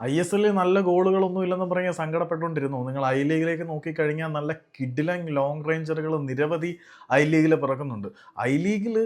I S എല്ലിൽ നല്ല ഗോളുകളൊന്നും ഇല്ലെന്ന് പറഞ്ഞ് സങ്കടപ്പെട്ടുകൊണ്ടിരുന്നു. നിങ്ങൾ ഐ ലീഗിലേക്ക് നോക്കിക്കഴിഞ്ഞാൽ നല്ല കിഡിലങ് ലോങ് റേഞ്ചറുകൾ നിരവധി ഐ ലീഗിൽ പിറക്കുന്നുണ്ട്. ഐ ലീഗിൽ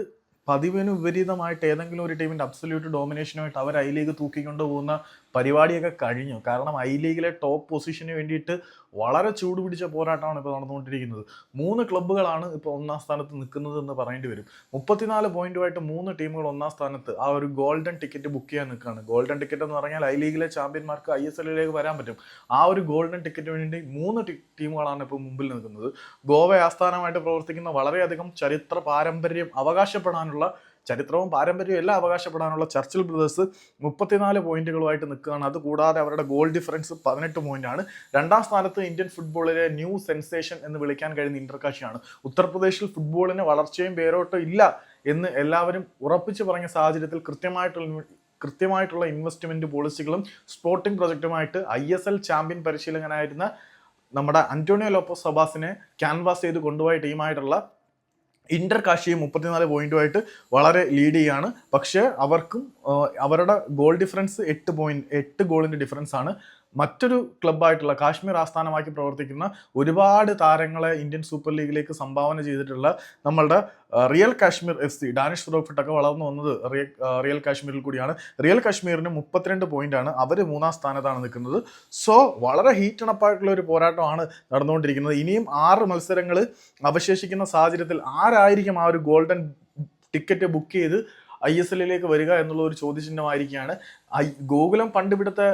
പതിവിന് വിപരീതമായിട്ട് ഏതെങ്കിലും ഒരു ടീമിന്റെ അബ്സല്യൂട്ട് ഡോമിനേഷനുമായിട്ട് അവർ ഐ ലീഗ് തൂക്കിക്കൊണ്ടു പോകുന്ന പരിപാടിയൊക്കെ കഴിഞ്ഞു. കാരണം ഐ ലീഗിലെ ടോപ്പ് പൊസിഷന് വേണ്ടിയിട്ട് വളരെ ചൂടുപിടിച്ച പോരാട്ടമാണ് ഇപ്പോൾ നടന്നുകൊണ്ടിരിക്കുന്നത്. മൂന്ന് ക്ലബ്ബുകളാണ് ഇപ്പോൾ ഒന്നാം സ്ഥാനത്ത് നിൽക്കുന്നത് എന്ന് പറയേണ്ടി വരും. മുപ്പത്തിനാല് പോയിന്റുമായിട്ട് മൂന്ന് ടീമുകൾ ഒന്നാം സ്ഥാനത്ത് ആ ഒരു ഗോൾഡൻ ടിക്കറ്റ് ബുക്ക് ചെയ്യാൻ നിൽക്കുകയാണ്. ഗോൾഡൻ ടിക്കറ്റ് എന്ന് പറഞ്ഞാൽ ഐ ലീഗിലെ ചാമ്പ്യന്മാർക്ക് ഐ എസ് എല്ലിലേക്ക് വരാൻ പറ്റും. ആ ഒരു ഗോൾഡൻ ടിക്കറ്റിന് വേണ്ടി മൂന്ന് ടീമുകളാണ് ഇപ്പോൾ മുമ്പിൽ നിൽക്കുന്നത്. ഗോവ ആസ്ഥാനമായിട്ട് പ്രവർത്തിക്കുന്ന വളരെയധികം ചരിത്ര പാരമ്പര്യം അവകാശപ്പെടാനുള്ള ചരിത്രവും പാരമ്പര്യവും എല്ലാം അവകാശപ്പെടാനുള്ള ചർച്ചിൽ ബ്രദേഴ്സ് മുപ്പത്തിനാല് പോയിന്റുകളുമായിട്ട് നിൽക്കുകയാണ്. അതുകൂടാതെ അവരുടെ ഗോൾ ഡിഫറൻസ് പതിനെട്ട് പോയിന്റാണ്. രണ്ടാം സ്ഥാനത്ത് ഇന്ത്യൻ ഫുട്ബോളിലെ ന്യൂ സെൻസേഷൻ എന്ന് വിളിക്കാൻ കഴിയുന്ന ഇന്റർകാശിയാണ്. ഉത്തർപ്രദേശിൽ ഫുട്ബോളിന് വളർച്ചയും പേരോട്ടും ഇല്ല എന്ന് എല്ലാവരും ഉറപ്പിച്ചു പറഞ്ഞ സാഹചര്യത്തിൽ കൃത്യമായിട്ടുള്ള കൃത്യമായിട്ടുള്ള ഇൻവെസ്റ്റ്മെന്റ് പോളിസികളും സ്പോർട്ടിംഗ് പ്രൊജക്റ്റുമായിട്ട് ഐ എസ് എൽ ചാമ്പ്യൻ പരിശീലകനായിരുന്ന നമ്മുടെ അന്റോണിയോ ലോപ്പോസ് സബാസിനെ ക്യാൻവാസ് ചെയ്ത് കൊണ്ടുപോയ ടീമായിട്ടുള്ള ഇന്റർ കാശിയും മുപ്പത്തിനാല് പോയിന്റുമായിട്ട് വളരെ ലീഡ് ചെയ്യാണ്. പക്ഷേ അവർക്കും അവരുടെ ഗോൾ ഡിഫറൻസ് എട്ട് പോയിന്റ് എട്ട് ഗോളിന്റെ ഡിഫറൻസ് ആണ്. മറ്റൊരു ക്ലബ്ബായിട്ടുള്ള കാശ്മീർ ആസ്ഥാനമാക്കി പ്രവർത്തിക്കുന്ന ഒരുപാട് താരങ്ങളെ ഇന്ത്യൻ സൂപ്പർ ലീഗിലേക്ക് സംഭാവന ചെയ്തിട്ടുള്ള നമ്മളുടെ Real Kashmir F C Danish ഫ്രോഫിട്ടൊക്കെ വളർന്നു വന്നത് റിയൽ കാശ്മീരിൽ കൂടിയാണ്. റിയൽ കാശ്മീരിന് മുപ്പത്തിരണ്ട് പോയിന്റ് ആണ് അവർ മൂന്നാം സ്ഥാനത്താണ് നിൽക്കുന്നത്. സോ വളരെ ഹീറ്റ് അണപ്പായിട്ടുള്ള ഒരു പോരാട്ടമാണ് നടന്നുകൊണ്ടിരിക്കുന്നത്. ഇനിയും ആറ് മത്സരങ്ങൾ അവശേഷിക്കുന്ന സാഹചര്യത്തിൽ ആരായിരിക്കും ആ ഒരു ഗോൾഡൻ ടിക്കറ്റ് ബുക്ക് ചെയ്ത് ഐ എസ് എല്ലിലേക്ക് വരിക എന്നുള്ള ഒരു ചോദ്യചിഹ്നമായിരിക്കുകയാണ്. ഗോകുലം പണ്ട് ഇവിടുത്തെ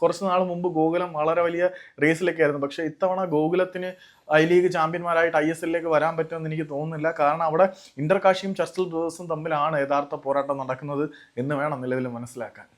കുറച്ച് നാൾ മുമ്പ് ഗോകുലം വളരെ വലിയ റേസിലൊക്കെ ആയിരുന്നു പക്ഷേ ഇത്തവണ ഗോകുലത്തിന് ഐ ലീഗ് ചാമ്പ്യന്മാരായിട്ട് ഐ എസ് എല്ലിലേക്ക് വരാൻ പറ്റുമെന്ന് എനിക്ക് തോന്നുന്നില്ല. കാരണം അവിടെ ഇന്റർകാശിയും ചർച്ചിൽ ബ്രദേഴ്സും തമ്മിലാണ് യഥാർത്ഥ പോരാട്ടം നടക്കുന്നത് എന്ന് വേണം നിലവിൽ മനസ്സിലാക്കാൻ.